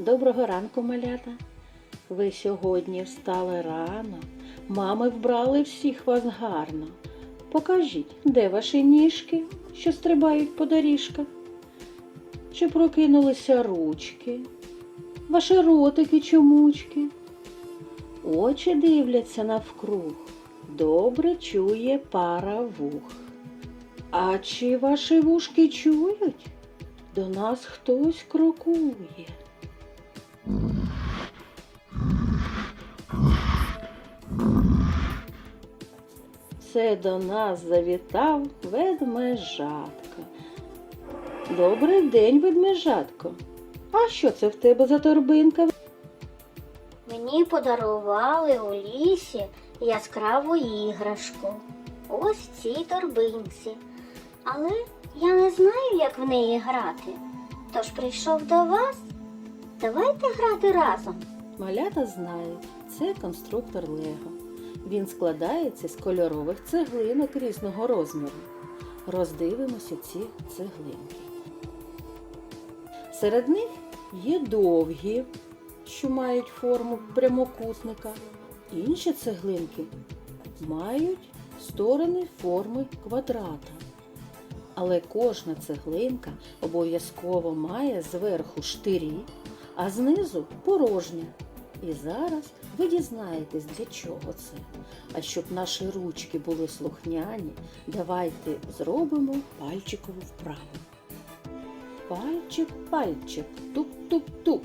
Доброго ранку, малята. Ви сьогодні встали рано. Мами вбрали всіх вас гарно. Покажіть, де ваші ніжки, що стрибають по доріжках? Чи прокинулися ручки, ваші ротики чомучки? Очі дивляться навкруг, добре чує пара вух. А чи ваші вушки чують? До нас хтось крокує. Це до нас завітав ведмежатко. Добрий день, ведмежатко. А що це в тебе за торбинка? Мені подарували у лісі яскраву іграшку. Ось в цій торбинці. Але я не знаю, як в неї грати. Тож прийшов до вас. Давайте грати разом. Малята знають, це конструктор Лего. Він складається з кольорових цеглинок різного розміру. Роздивимося ці цеглинки. Серед них є довгі, що мають форму прямокутника. Інші цеглинки мають сторони форми квадрата. Але кожна цеглинка обов'язково має зверху штирі, а знизу порожня. І зараз ви дізнаєтесь, для чого це. А щоб наші ручки були слухняні, давайте зробимо пальчикову вправу. Пальчик, пальчик, тук-тук-тук.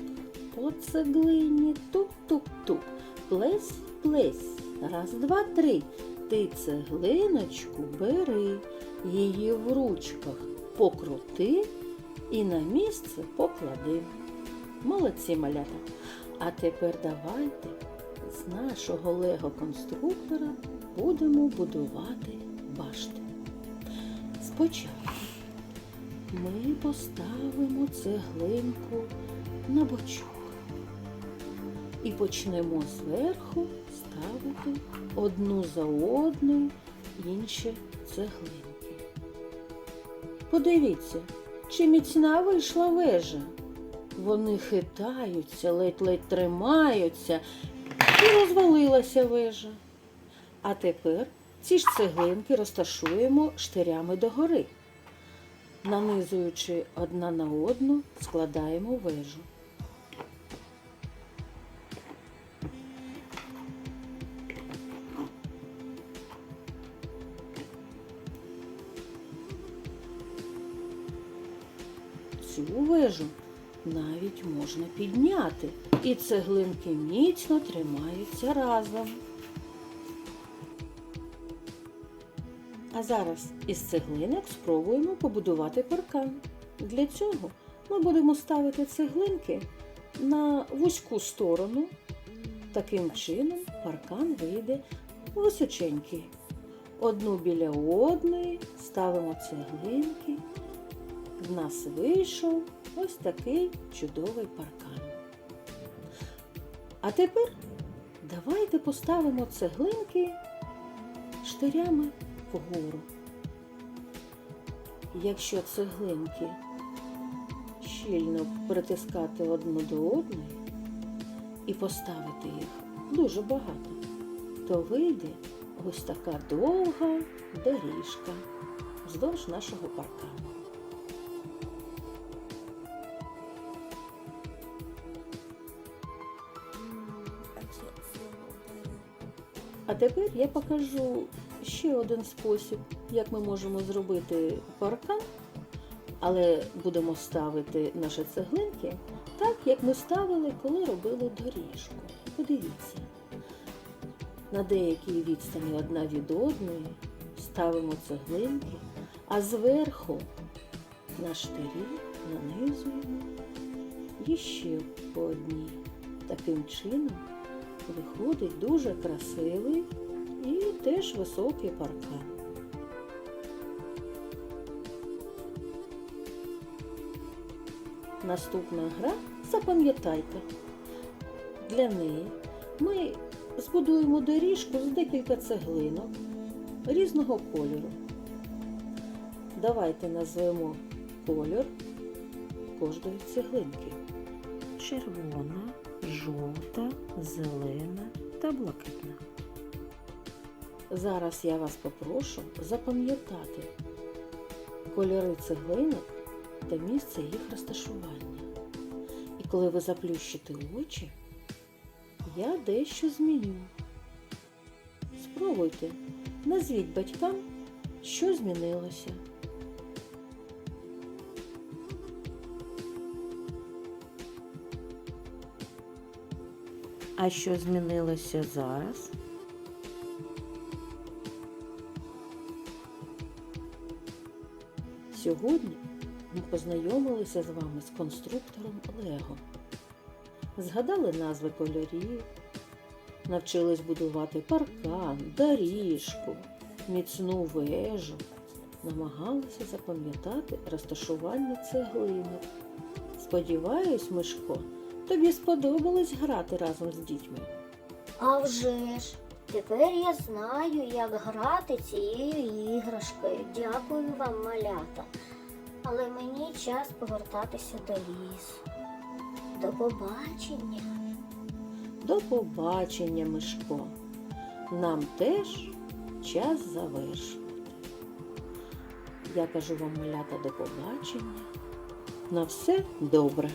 По цеглині тук-тук-тук. Плесь, плесь. Раз, два, три. Ти цеглиночку бери, її в ручках покрути і на місце поклади. Молодці малята. А тепер давайте з нашого лего-конструктора будемо будувати башти. Спочатку ми поставимо цеглинку на бочок і почнемо зверху ставити одну за одною інші цеглинки. Подивіться, чи міцна вийшла вежа. Вони хитаються, ледь-ледь тримаються, і розвалилася вежа. А тепер ці ж цеглинки розташуємо штирями догори. Нанизуючи одна на одну, складаємо вежу. Цю вежу навіть можна підняти, і цеглинки міцно тримаються разом. А зараз із цеглинок спробуємо побудувати паркан. Для цього ми будемо ставити цеглинки на вузьку сторону. Таким чином паркан вийде височенький. Одну біля одної ставимо цеглинки. В нас вийшов ось такий чудовий паркан. А тепер давайте поставимо цеглинки штирями вгору. Якщо цеглинки щільно притискати одну до одної і поставити їх дуже багато, то вийде ось така довга доріжка вздовж нашого паркану. А тепер я покажу ще один спосіб, як ми можемо зробити паркан, але будемо ставити наші цеглинки так, як ми ставили, коли робили доріжку. Подивіться, на деякій відстані одна від одної ставимо цеглинки, а зверху на штирі нанизуємо іще по одній. Таким чином виходить дуже красивий і теж високий паркан. Наступна гра запам'ятайте. Для неї ми збудуємо доріжку з декілька цеглинок різного кольору. Давайте назвемо кольор кожної цеглинки. червона, жовта, зелена та блакитна. Зараз я вас попрошу запам'ятати кольори цеглинок та місце їх розташування. І коли ви заплющите очі, я дещо зміню. Спробуйте, назвіть батькам, що змінилося. А що змінилося зараз? Сьогодні ми познайомилися з вами з конструктором Лего. Згадали назви кольорів, навчились будувати паркан, доріжку, міцну вежу, намагалися запам'ятати розташування цеглинок. Сподіваюсь, Мишко, тобі сподобалось грати разом з дітьми. А вже ж, тепер я знаю, як грати цією іграшкою. Дякую вам, малята. Але мені час повертатися до лісу. До побачення. До побачення, Мишко. Нам теж час завершувати. Я кажу вам, малята, до побачення. На все добре.